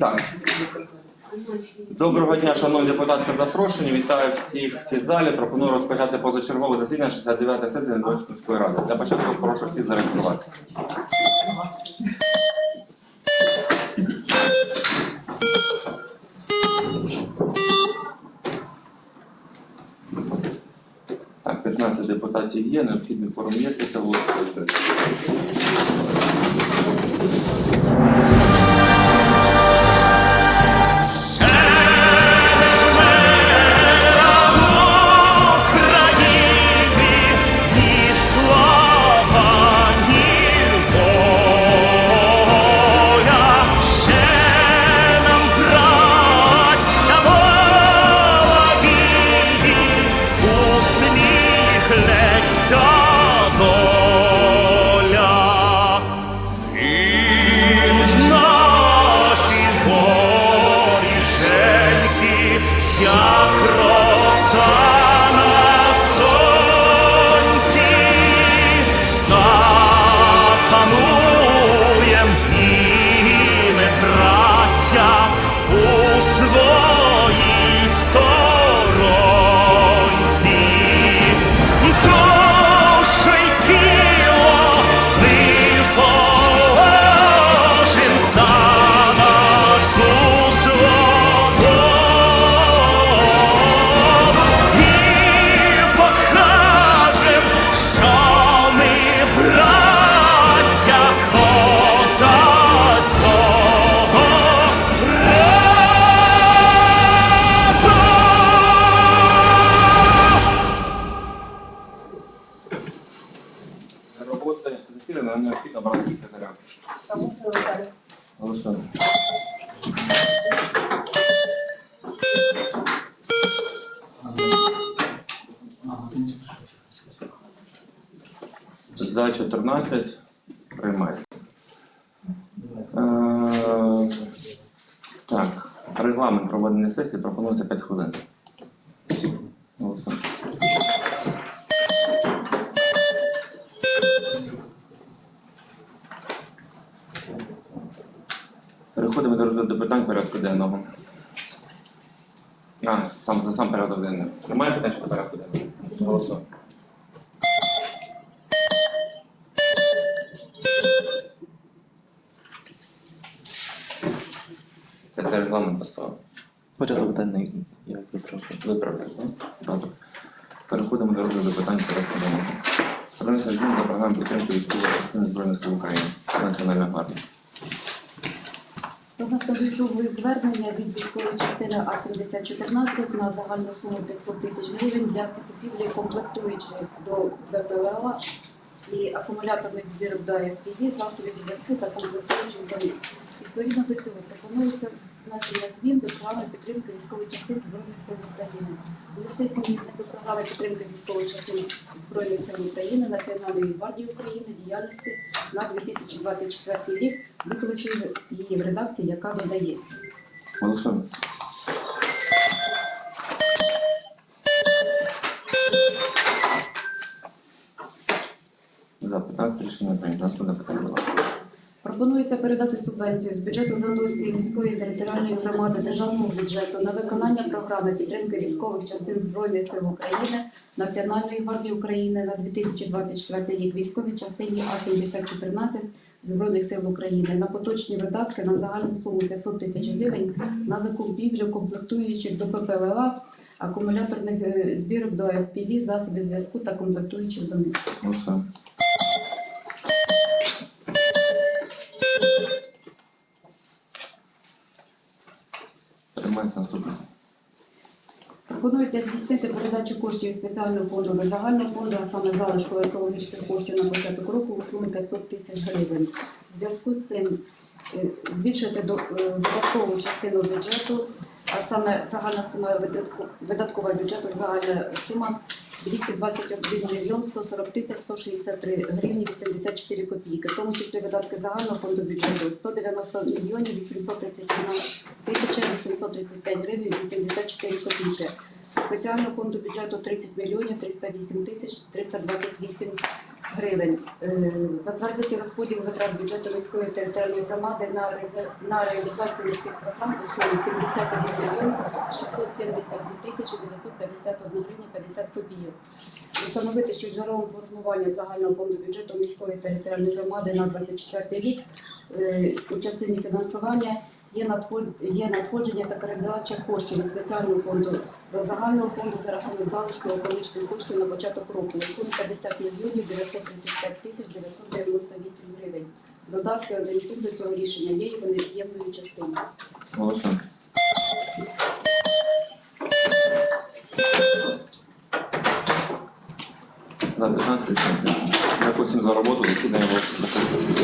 Так. Доброго дня, шановні депутати та запрошені. Вітаю всіх в цій залі. Пропоную розпочати позачергове засідання 69 сесії Донецької міської ради. Для початку прошу всіх зареєструватися. Так, 15 депутатів є, необхідний форум є, сесія голосується. За 14 приймається. Е, Так, регламент проведення сесії пропонується 5 хвилин. Переходимо до питань порядку денного. А, сам сам порядок денний. Немає питань щодо порядку денного? Голосуємо. Це для регламенту поставив. Порядок денний я виправив. Виправляєш, так? Добре. Переходимо до розгляду питань порядку денного. Принесе змін до програми підтримки військової частини Збройних сил України. Національна гвардія. До нас надійшов лист звернення від військової частини А-7014 на загальну суму 500 тисяч гривень для закупівлі комплектуючих до ВПЛА і акумуляторних збірок до FPV, засобів зв'язку та комплектуючих до них. Відповідно до цього пропонується внесення змін до програми підтримки військової частин Збройних сил України. Внести зміни до програми підтримки військової частини Збройних сил України, Національної гвардії України діяльності на 2024 рік, викличе її в редакції, яка додається. Голосуємо. За 15 рішення прийнято. Наступне питання, будь ласка. Пропонується передати субвенцію з бюджету Зандольської міської територіальної громади державного бюджету на виконання програми підтримки військових частин Збройних сил України, Національної гвардії України на 2024 рік військовій частині А-7014 Збройних сил України на поточні видатки на загальну суму 500 тисяч гривень на закупівлю комплектуючих до ППЛА, акумуляторних е, збірок до FPV, засобів зв'язку та комплектуючих до них. Голосуємо. Пропонується здійснити передачу коштів спеціального фонду до загального фонду, а саме залишку екологічних коштів на початок року у сумі 500 тисяч гривень. В зв'язку з цим е, збільшити е, частину бюджету, а саме загальна сума видаткова бюджету, загальна сума 221 мільйон 140 тисяч 163 гривні 84 копійки, в тому числі видатки загального фонду бюджету 190 мільйонів 831 тисяча 835 гривень 84 копійки. Спеціального фонду бюджету 30 мільйонів 308 тисяч 328 гривень. Е, Затвердити розподіл витрат бюджету міської територіальної громади на, реалізацію міських програм у сумі 71 мільйон 672 тисячі 951 гривня 50 копійок. Встановити, що джерелом формування загального фонду бюджету міської територіальної громади на 24 рік е, у частині фінансування є надходження та передача коштів із спеціального фонду до загального фонду за рахунок залишку економічних коштів на початок року. у сумі 50 мільйонів 935 тисяч 998 гривень. Додатки пункт до цього рішення є і вони частиною. Голосуємо. За 15 рішення. Дякую всім за роботу. Засідання було закрите.